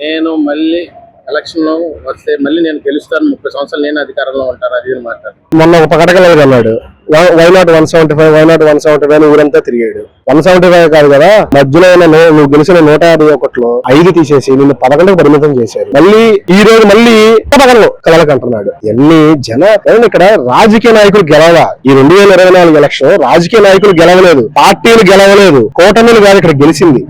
నేను మళ్ళీ ఎలక్షన్లో వస్తే మళ్ళీ నేను గెలుస్తాను. ముప్పై సంవత్సరాలు నేను అధికారంలో ఉంటాను. అది మాట్లాడు. మొన్న ఒక పకటకలకి అన్నాడు why not one seventy five why not one seventy five ఊరంతా తిరిగాడు. వన్ సెవెంటీ ఫైవ్ కాదు కదా మధ్యలో ఉన్న నువ్వు గెలిచిన నూట యాభై ఒకటిలో ఐదు తీసేసి నిన్ను పదకొండుకు పరిమితం చేశారు. మళ్ళీ ఈ రోజు మళ్ళీ పదకొండు కలలకంటున్నాడు ఎన్ని జన ఇక్కడ రాజకీయ నాయకులు గెలవలా? ఈ రెండు వేల ఇరవై నాలుగు ఎలక్షన్ రాజకీయ నాయకులు గెలవలేదు పార్టీలు గెలవలేదు కూటమిలు కాదు ఇక్కడ గెలిచింది.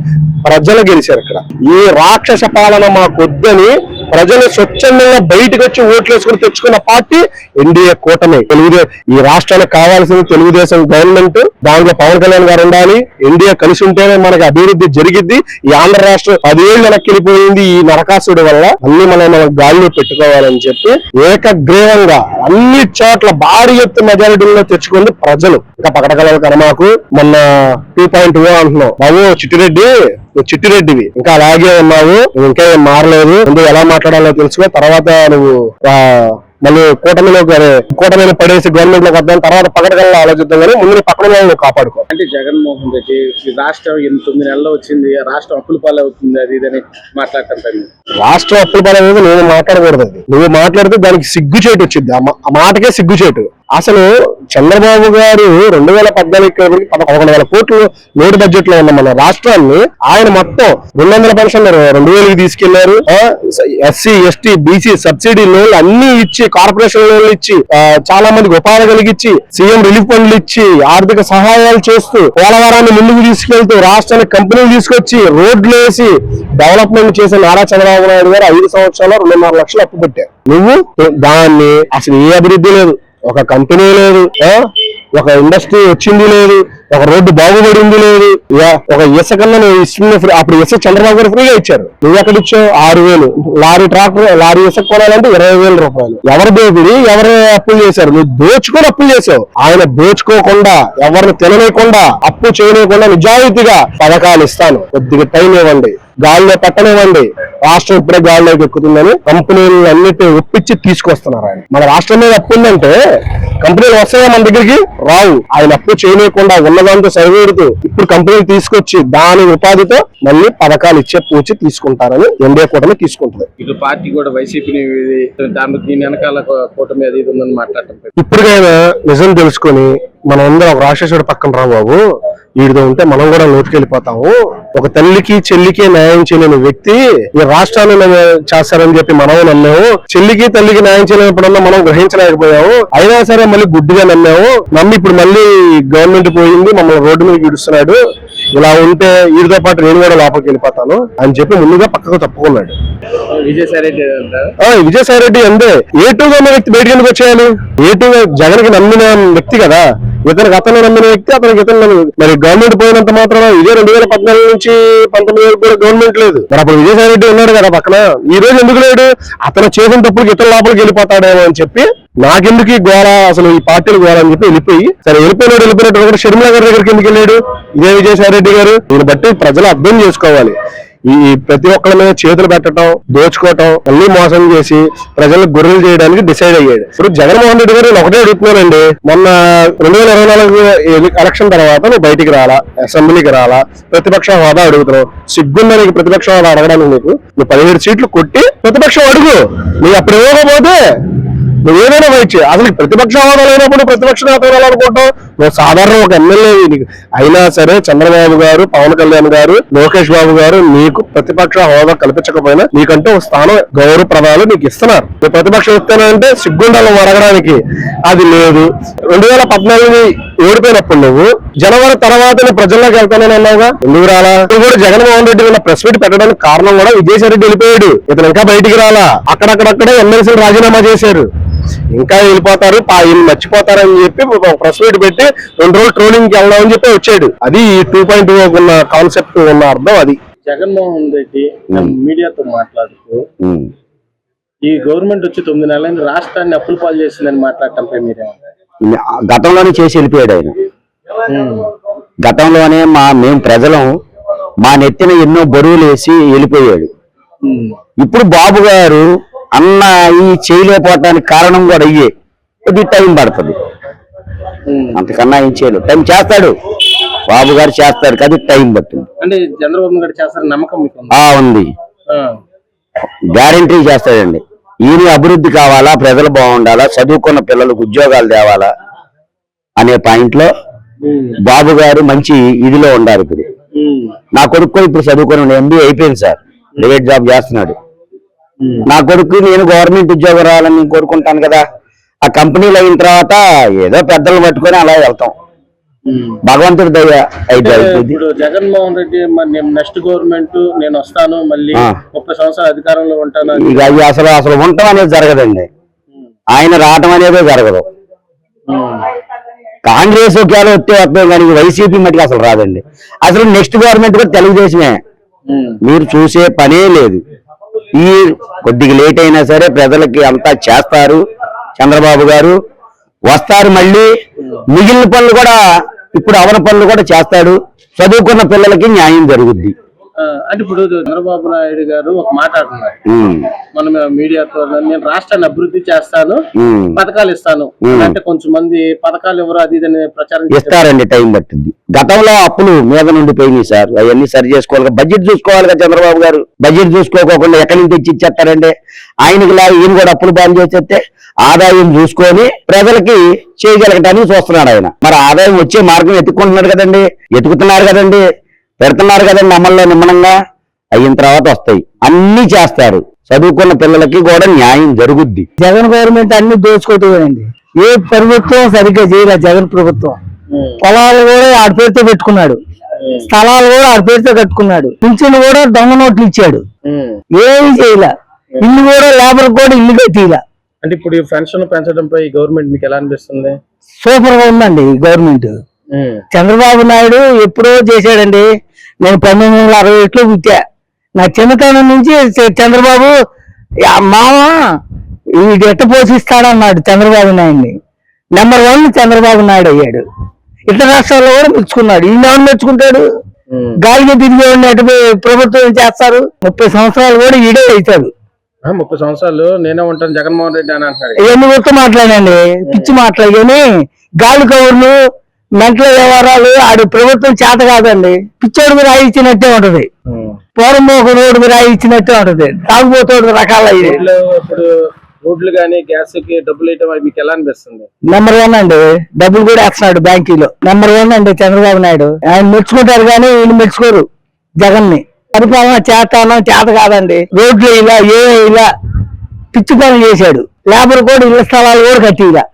ప్రజలు గెలిచారు ఇక్కడ. ఈ రాక్షస పాలన మాకొద్దని ప్రజలు స్వచ్ఛందంగా బయటకు వచ్చి ఓట్లు వేసుకుని తెచ్చుకున్న పార్టీ ఎన్డీఏ కూటమి. తెలుగుదేశం ఈ రాష్ట్రానికి కావాల్సింది తెలుగుదేశం గవర్నమెంట్ దాంట్లో పవన్ కళ్యాణ్ గారు ఉండాలి ఎన్డీఏ కలిసి ఉంటేనే మనకి అభివృద్ధి జరిగిద్ది. ఈ ఆంధ్ర రాష్ట్రం పదేళ్ళు వెనక్కి వెళ్ళిపోయింది ఈ నరకాసుడి వల్ల. అన్ని మనం మనం గాలిలో పెట్టుకోవాలని చెప్పి ఏకగ్రీవంగా అన్ని చోట్ల భారీ ఎత్తు మెజారిటీలో తెచ్చుకుంది ప్రజలు. ఇంకా పకటకల కనమాకు మొన్న టూ పాయింట్ ఓ అంటున్నాం. బాబు చిట్టిరెడ్డి నువ్వు చిట్టిరెడ్డివి. ఇంకా అలాగే ఉన్నావు. నువ్వు ఇంకా ఏం మారలేదు. ముందు ఎలా మాట్లాడాలో తెలుసుకో తర్వాత నువ్వు మళ్ళీ కూటమిలో అదే, కూటమిలో పడేసి గవర్నమెంట్లోకి వద్దాం. తర్వాత పకటకల్లో ఆలోచిద్దాం కానీ ముందు పక్కన నువ్వు కాపాడుకో. అంటే జగన్మోహన్ రెడ్డి ఈ రాష్ట్రం తొమ్మిది నెలలు వచ్చింది. రాష్ట్రం అప్పుల పాలు అవుతుంది అది ఇదని మాట్లాడటం రాష్ట్రం అప్పుల పడేది నేను మాట్లాడకూడదు నువ్వు మాట్లాడితే దానికి సిగ్గుచేటు వచ్చింది. ఆ మాటకే సిగ్గుచేటు. అసలు చంద్రబాబు గారు రెండు వేల పద్నాలుగు పదకొండు వేల కోట్లు లోటు బడ్జెట్లో ఉన్న మన రాష్ట్రాన్ని ఆయన మొత్తం రెండు వందల పెన్షన్ రెండు వేలకి తీసుకెళ్ళారు. ఎస్సీ ఎస్టీ బీసీ సబ్సిడీ లోన్లు అన్ని ఇచ్చి కార్పొరేషన్ లోన్లు ఇచ్చి చాలా మందికి ఉపాధి కలిగించి సీఎం రిలీఫ్ ఫండ్లు ఇచ్చి ఆర్థిక సహాయాలు చేస్తూ పోలవరాన్ని ముందుకు తీసుకెళ్తూ రాష్ట్రానికి కంపెనీలు తీసుకొచ్చి రోడ్లు వేసి డెవలప్మెంట్ చేసిన నారా చంద్రబాబు నాయుడు గారు ఐదు సంవత్సరాలు రెండున్నర లక్షలు అప్పు పెట్టారు. నువ్వు దాన్ని అసలు ఏ అభివృద్ధి లేదు. ఒక కంపెనీ లేదు ఒక ఇండస్ట్రీ వచ్చింది లేదు ఒక రోడ్డు బాగుపడింది లేదు ఇక ఒక ఇసుకన్నా నువ్వు ఇస్తున్న అప్పుడు ఇసుక చంద్రబాబు గారు ఫ్రీగా ఇచ్చారు. నువ్వు ఎక్కడ ఇచ్చావు? ఆరు వేలు. లారీ ట్రాక్టర్ లారీ ఇసుక కొనాలంటే ఇరవై వేల రూపాయలు. ఎవరు దోపిడి? ఎవరు అప్పులు చేశారు? నువ్వు దోచుకొని అప్పులు చేసావు ఆయన దోచుకోకుండా ఎవరిని తినలేకుండా అప్పు చేయలేకుండా నిజాయితీగా పథకాలు ఇస్తాను. కొద్దిగా టైం ఇవ్వండి. గాల్లో పెట్టనివ్వండి రాష్ట్రం ఇప్పుడే గాల్లోకి ఎక్కుతుందని కంపెనీలు అన్నిటి ఒప్పించి తీసుకొస్తున్నారు ఆయన. మన రాష్ట్రం మీద అప్పు ఉందంటే కంపెనీలు వస్తాయా మన దగ్గరికి? రావు. ఆయన అప్పు చేయలేకుండా ఉన్నదాంతో సరివేడుతూ ఇప్పుడు కంపెనీలు తీసుకొచ్చి దాని ఉపాధితో మళ్ళీ పథకాలు ఇచ్చే పూచి తీసుకుంటారని ఎన్డీఏ కూటమి తీసుకుంటుంది. ఇటు పార్టీ కూడా వైసీపీని దాని దీని వెనకాల కూటమి అది ఇది ఉందని మాట్లాడటం. ఇప్పటికైనా నిజం తెలుసుకొని మనం అందరం ఒక రాక్షసుడు పక్కన రా బాబు. వీడితో ఉంటే మనం కూడా లోతుకెళ్ళిపోతాము. ఒక తల్లికి చెల్లికి న్యాయం చేయలేని వ్యక్తి ఈ రాష్ట్రాన్ని చేస్తారని చెప్పి మనం నమ్మాము. చెల్లికి తల్లికి న్యాయం చేయలేనప్పుడల్లా మనం గ్రహించలేకపోయాము. అయినా సరే మళ్ళీ గుడ్డిగా నమ్మాము. నమ్మి ఇప్పుడు మళ్ళీ గవర్నమెంట్ పోయింది మమ్మల్ని రోడ్డు మీద ఇడుస్తున్నాడు. ఇలా ఉంటే వీడితో పాటు నేను కూడా లోపలికి వెళ్ళిపోతాను అని చెప్పి ముందుగా పక్కకు తప్పుకున్నాడు. విజయసాయి రెడ్డి అంతే? ఏ టూగా ఉన్న వ్యక్తి బయటకు ఎందుకు వచ్చేయాలి ఏ టూగా జగన్కి నమ్మిన వ్యక్తి కదా. ఇతనికి అతను నమ్మిన వ్యక్తి అతనికి ఇతను మరి గవర్నమెంట్ పోయినంత మాత్రం ఇదే రెండు వేల పద్నాలుగు నుంచి పంతొమ్మిది వరకు కూడా గవర్నమెంట్ లేదు. మరి అప్పుడు విజయసాయి రెడ్డి ఉన్నాడు కదా పక్కన. ఈ రోజు ఎందుకు లేడు? అతను చేసిన తప్పులకి ఇతర లోపలికి వెళ్ళిపోతాడేమో అని చెప్పి నాకెందుకు ఈ గోళ? అసలు ఈ పార్టీలు గోళ అని చెప్పి వెళ్ళిపోయి సరే వెళ్ళిపోయినాడు వెళ్ళిపోయినట్టు కూడా షర్మిల గారి దగ్గరికి ఎందుకు వెళ్ళాడు? ఇదే విజయసాయిరెడ్డి గారు. దీన్ని బట్టి ప్రజలు అర్థం చేసుకోవాలి. ఈ ప్రతి ఒక్కరి మీద చేతులు పెట్టడం దోచుకోవటం మళ్ళీ మోసం చేసి ప్రజలకు గొర్రెలు చేయడానికి డిసైడ్ అయ్యాడు. ఇప్పుడు జగన్మోహన్ రెడ్డి గారు నేను ఒకటే అడుగుతున్నానండి. మొన్న రెండు వేల ఇరవై నాలుగు ఎలక్షన్ తర్వాత నువ్వు బయటికి రాలా అసెంబ్లీకి రాలా ప్రతిపక్ష హోదా అడుగుతున్నావు. సిగ్గుందా నీకు ప్రతిపక్ష హోదా అడగడానికి నీకు? నువ్వు పదిహేడు సీట్లు కొట్టి ప్రతిపక్షం అడుగు. నువ్వు అప్పుడు ఇవ్వకపోతే నువ్వు ఏదైనా ఫైట్ చేయి. అసలు ప్రతిపక్ష హోదా లేనప్పుడు ప్రతిపక్ష నేత అనుకుంటావు? నువ్వు సాధారణ ఒక ఎమ్మెల్యే నీకు అయినా సరే చంద్రబాబు గారు పవన్ కళ్యాణ్ గారు లోకేష్ బాబు గారు నీకు ప్రతిపక్ష హోదా కల్పించకపోయినా నీకంటూ ఒక స్థానం గౌరవ ప్రదాలు నీకు ఇస్తున్నారు. నువ్వు ప్రతిపక్షం ఇస్తానంటే సిగ్గుండాలు మరగడానికి అది లేదు. రెండు వేల పద్నాలుగు ఓడిపోయినప్పుడు నువ్వు జనవరి తర్వాత నువ్వు ప్రజల్లోకి వెళ్తానని అన్నావుగా? ఎందుకు రాలా? నువ్వు కూడా జగన్మోహన్ రెడ్డి ఉన్న ప్రెస్ మీట్ పెట్టడానికి కారణం కూడా విజయసాయి రెడ్డి వెళ్ళిపోయాడు. ఇతను ఇంకా బయటికి రాలా. అక్కడక్కడక్కడే ఎమ్మెల్సీలు రాజీనామా చేశారు. ఇంకా వెళ్ళిపోతారు ఈయన మర్చిపోతారని చెప్పి ప్రెస్ మీట్ పెట్టి రెండు రోజులు ట్రోలింగ్కి వెళ్దామని చెప్పి వచ్చాడు. అది టూ పాయింట్ ఉన్న కాన్సెప్ట్ ఉన్న అర్థం అది. జగన్మోహన్ రెడ్డి మీడియాతో మాట్లాడుతూ. ఈ గవర్నమెంట్ వచ్చి తొమ్మిది నెలలైంది రాష్ట్రాన్ని అప్పుల పాలు చేసిందని మాట్లాడటంపై మీరేమంటారు? గతంలోనే చేసి వెళ్ళిపోయాడు ఆయన. గతంలోనే మా మేము ప్రజలం మా నెత్తిన ఎన్నో బరువులు వేసి వెళ్ళిపోయాడు. ఇప్పుడు బాబు గారు అన్న ఈ చేయలేకపోవటానికి కారణం కూడా అయ్యే కొద్ది టైం పడుతుంది. అంతకన్నా ఏం చేయలేదు టైం చేస్తాడు. బాబు గారు చేస్తాడు కానీ టైం పట్టింది. అంటే చంద్రబాబు గారు చేస్తారని నమ్మకం మీకు ఉందా? ఆ ఉంది. ఆ. గ్యారంటీ చేస్తాడండి. ఈయన అభివృద్ధి కావాలా? ప్రజలు బాగుండాలా? చదువుకున్న పిల్లలకు ఉద్యోగాలు తేవాలా? అనే పాయింట్లో బాబు గారు మంచి ఇదిలో ఉండాలి ఇప్పుడు. నా కొడుకు కూడా ఇప్పుడు చదువుకున్నాడు ఎంబీ అయిపోయింది సార్. ప్రైవేట్ జాబ్ చేస్తున్నాడు. నా కొడుకు నేను గవర్నమెంట్ ఉద్యోగం రావాలని నేను కోరుకుంటాను కదా. ఆ కంపెనీలు అయిన తర్వాత ఏదో పెద్దలు పట్టుకొని అలా వెళ్తాం. భగవంతుడి దయ. ఇప్పుడు జగన్మోహన్ రెడ్డి నేను నెక్స్ట్ గవర్నమెంట్ నేను వస్తాను మళ్ళీ. ముప్పై సంవత్సరాలు అధికారంలో ఉంటాను ఇక అవి అసలు అసలు ఉండటం అనేది జరగదండి. ఆయన రావటం అనేదే జరగదు. కాంగ్రెస్ ఒకవేళ వస్తే వస్తాం కానీ వైసీపీ మటుకు అసలు రాదండి. అసలు నెక్స్ట్ గవర్నమెంట్ కూడా తెలుగుదేశమే. మీరు చూసే పనే లేదు. ఈ కొద్దిగా లేట్ అయినా సరే ప్రజలకి అంతా చేస్తారు. చంద్రబాబు గారు వస్తారు మళ్ళీ. మిగిలిన పనులు కూడా ఇప్పుడు అవన పనులు కూడా చేస్తాడు. చదువుకున్న పిల్లలకి న్యాయం జరుగుద్ది. అంటే ఇప్పుడు చంద్రబాబు నాయుడు గారు ఒక మాట అంటున్నారు. ఉమ్, మనం మీడియాతో నేను రాష్ట్రాన్ని అభివృద్ధి చేస్తాను. పథకాలు ఇస్తాను. అంటే కొంచెం మంది పథకాలు ఎవరు అది ఇది అని ప్రచారం. ఇస్తారండి టైం పట్టింది. గతంలో అప్పులు మీద నుండి పోయినాయి సార్. అవన్నీ సరి చేసుకోవాలి. బడ్జెట్ చూసుకోవాలి చంద్రబాబు గారు. బడ్జెట్ చూసుకోకుండా ఎక్కడి నుంచి తెచ్చి ఇచ్చేస్తారండి? ఆయనకి లా ఈయన కూడా అప్పులు బాగా చేసేస్తే ఆదాయం చూసుకొని ప్రజలకి చేయగలగటానికి చూస్తున్నాడు ఆయన. మరి ఆదాయం వచ్చే మార్గం ఎత్తుకుంటున్నాడు కదండి. ఎతుకుతున్నారు కదండి. పెడుతున్నారు కదండి అమల్లో నిమ్మనంగా. అయిన తర్వాత వస్తాయి. అన్ని చేస్తారు. చదువుకున్న పిల్లలకి కూడా న్యాయం జరుగుద్ది. జగన్ గవర్నమెంట్ అన్ని దోచుకోవటమేనండి ఏ ప్రభుత్వం సరిగ్గా చేయలే జగన్ ప్రభుత్వం. పొలాలు కూడా ఆడి పేరుతో పెట్టుకున్నాడు. స్థలాలు కూడా ఆడి పేరుతో కట్టుకున్నాడు. పింఛను కూడా దొంగ నోట్లు ఇచ్చాడు. ఏమి చేయలే. ఇల్లు కూడా లేబర్ కూడా ఇల్లు కట్టిలా అంటే ఇప్పుడు ఈ పెన్షన్ పెంచడంపై గవర్నమెంట్ మీకు ఎలా అనిపిస్తుంది? సూపర్గా ఉందండి గవర్నమెంట్. చంద్రబాబు నాయుడు ఎప్పుడో చేశాడండి. నేను పంతొమ్మిది వందల అరవై ఒకటిలో పుట్టా. నా చిన్నతనం నుంచి చంద్రబాబు "యా, మామ వీడు ఎట్ట పోషిస్తాడన్నాడు చంద్రబాబు నాయుడిని. నెంబర్ వన్ చంద్రబాబు నాయుడు అయ్యాడు. ఇతర రాష్ట్రాల్లో కూడా మెచ్చుకున్నాడు ఈయన ఎవరు మెచ్చుకుంటాడు? మ్మ్. గాలికి తిరిగి ఉన్నట్టు ప్రభుత్వం చేస్తారు? ముప్పై సంవత్సరాలు కూడా ఈడే అవుతాడు. ముప్పై సంవత్సరాలు నేనే ఉంటాను జగన్మోహన్ రెడ్డి అని అంటున్నాడు. ఇవన్నీ మాట్లాడండి. పిచ్చి మాటలు కానీ గాలి కవర్లు మెంటల వ్యవహారాలు ఆడి ప్రభుత్వం చేత కాదండి. పిచ్చోడు మీద ఇచ్చినట్టే ఉంటది. మ్మ్. పూర్వం ఒక రోడ్డు మీద ఇచ్చినట్టే ఉంటది. తాగుబోతోడు రకాల ఇప్పుడు రోడ్లు కానీ గ్యాస్కి డబ్బులు ఇవ్వడం అవి మీకు ఎలా అనిపిస్తుంది? నెంబర్ వన్ అండి. డబ్బులు కూడా వేస్తున్నాడు బ్యాంకీలో. నెంబర్ వన్ అండి చంద్రబాబు నాయుడు. ఆయన మెచ్చుకుంటారు కానీ వీళ్ళు మెచ్చుకోరు జగన్ని పరిపాలన చేస్తాను చేత కాదండి. రోడ్లు ఇలా ఏ ఇలా పిచ్చి పనులు చేశాడు. లేబర్ కూడా ఇళ్ళ స్థలాలు కూడా కట్టి ఇలా